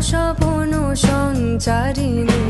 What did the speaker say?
সপন সঞ্চারিণী